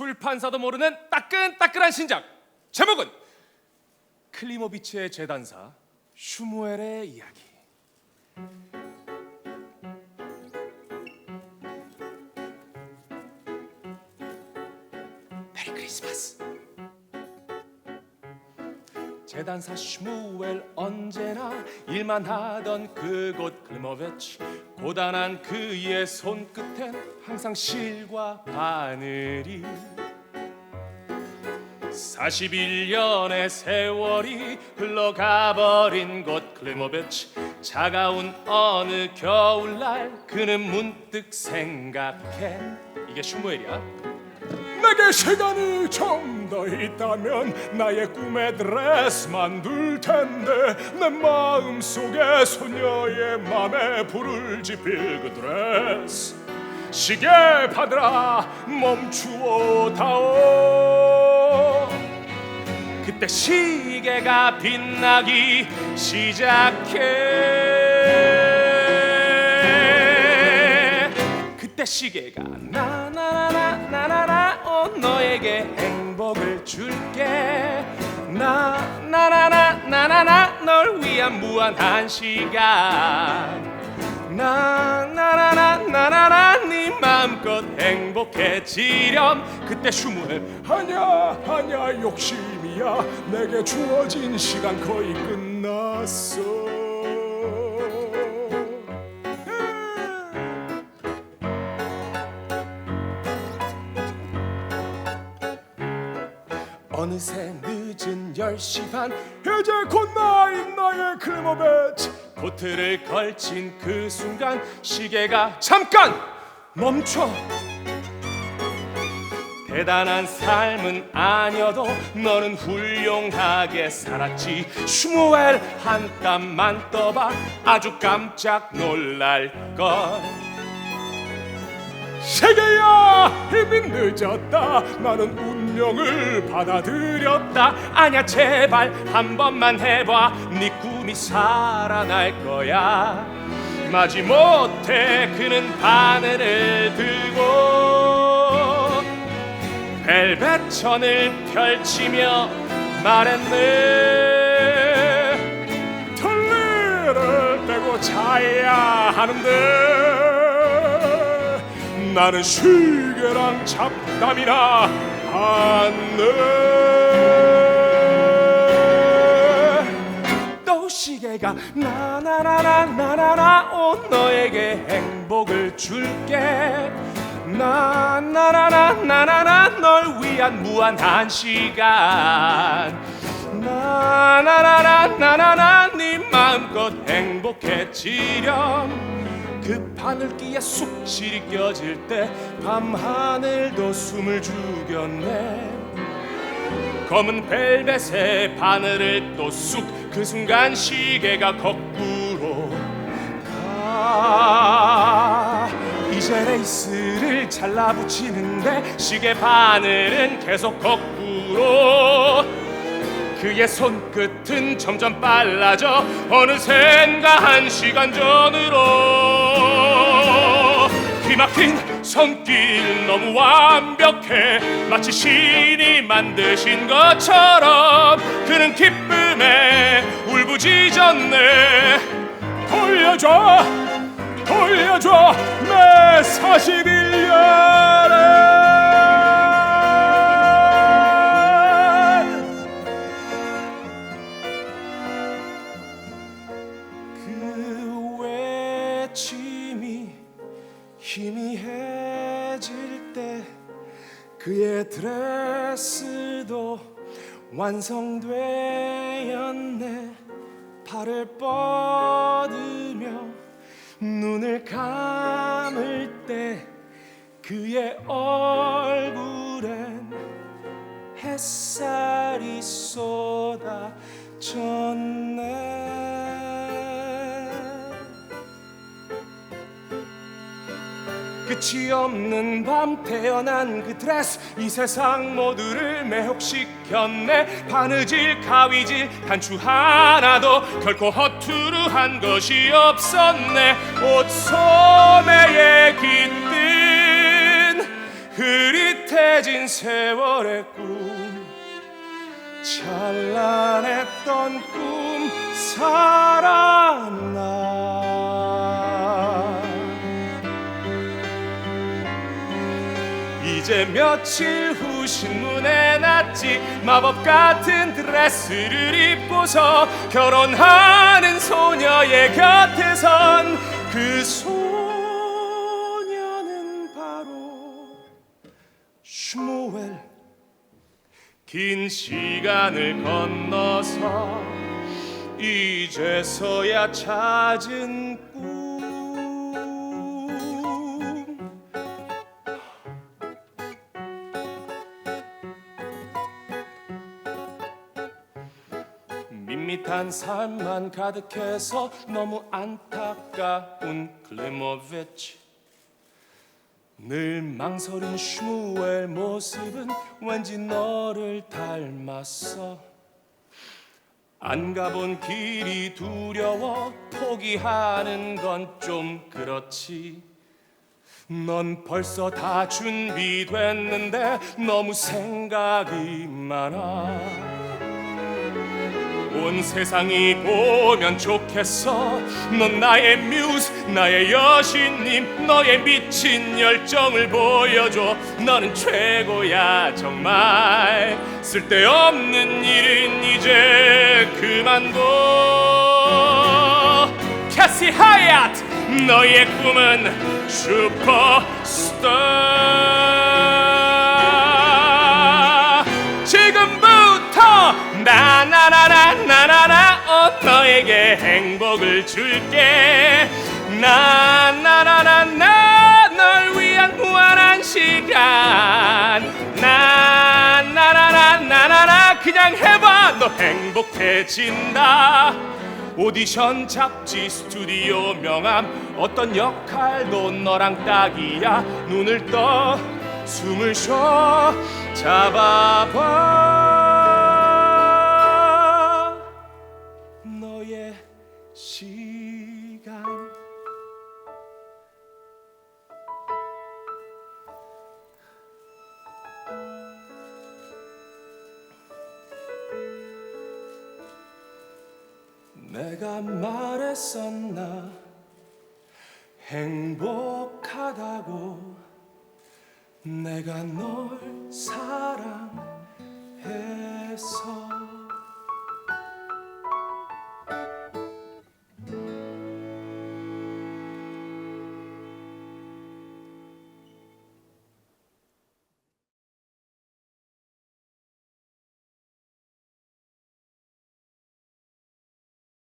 출판사도 모르는 따끈따끈한 신작. 제목은 클리모비치의 재단사 슈무엘의 이야기. 메리 크리스마스. 재단사 슈무엘 언제나 일만 하던 그곳 클리모비치 고단한 그의 손끝엔 항상 실과 바늘이. 41년의 세월이 흘러가버린 곳 클리모베치 차가운 어느 겨울날 그는 문득 생각해. 이게 슈무엘이야 내게 시간이 좀 더 있다면 나의 꿈의 드레스 만들 텐데 내 마음 속에 소녀의 맘에 불을 지필 그 드레스. 시계 받으라 멈추어 다오. 그때 시계가 빛나기 시작해. 그때 시계가 어 너에게 행복을 줄게 나 나나나 나나나 널 위한 무한한 시간 나 나나나 나나나 네 마음껏 행복해지렴 그때 슈무엘 아냐 아냐 욕심이야 내게 주어진 시간 거의 끝났어 어느새 늦은 10시 반 이제 곧 나인 나의 클리모베치 보트를 걸친 그 순간 시계가 잠깐 멈춰. 대단한 삶은 아니어도 너는 훌륭하게 살았지. 슈무엘 한 땀만 떠봐 아주 깜짝 놀랄걸. 세계야 이미 늦었다. 나는 운명을 받아들였다. 아냐 제발 한 번만 해봐. 네 꿈이 살아날 거야. 마지못해 그는 바늘을 들고 벨벳 천을 펼치며 말했네. 틀니를 빼고 자야 하는데 나는 시계랑 잡담이나 하네. 또 시계가 나나나나 나나나 오 너에게 행복을 줄게. 나나나나 나나나 널 위한 무한한 시간. 나나나나 나나나 네 마음껏 행복해지렴 그 바늘기에 쑥실이 껴질 때 밤하늘도 숨을 죽였네. 검은 벨벳의 바늘을 또 쑥 그 순간 시계가 거꾸로 가. 이제 레이스를 잘라붙이는데 시계 바늘은 계속 거꾸로 그의 손끝은 점점 빨라져 어느샌가 한 시간 전으로 기 막힌 손길 너무 완벽해. 마치 신이 만드신 것처럼 그는 기쁨에 울부짖었네. 돌려줘 돌려줘. 내 41년을 그의 드레스도 완성되었네. 발을 뻗으며 눈을 감을 때 그의 얼굴엔 햇살이 쏟아졌네 끝이 없는 밤 태어난 그 드레스 이 세상 모두를 매혹시켰네. 바느질 가위질 단추 하나도 결코 허투루한 것이 없었네. 옷 소매에 깃든 흐릿한 흐릿해진 세월의 꿈 찬란했던 꿈 살아나 이제 며칠 후 신문에 났지. 마법 같은 드레스를 입고서 결혼하는 소녀의 곁에 선 그 소녀는 바로 슈무엘 긴 시간을 건너서 이제서야 찾은 꿈 밋밋한 삶만 가득해서 너무 안타까운 클리모비치. 늘 망설인 슈무엘 모습은 왠지 너를 닮았어. 안 가본 길이 두려워 포기하는 건 좀 그렇지. 넌 벌써 다 준비됐는데 너무 생각이 많아 온 세상이 보면 좋겠어. 넌 나의 뮤즈 나의 여신님 너의 미친 열정을 보여줘. 너는 최고야 정말. 쓸데없는 일은 이제 그만둬. 캐시 하얏 너의 꿈은 슈퍼스타 행복을 줄게 나나나나나 널 위한 무한한 시간 나나나나나나나 그냥 해봐 너 행복해진다 오디션 잡지 스튜디오 명함 어떤 역할도 너랑 딱이야 눈을 떠 숨을 쉬어 잡아봐 너의 시간. 내가 말했었나? 행복하다고. 내가 널 사랑해서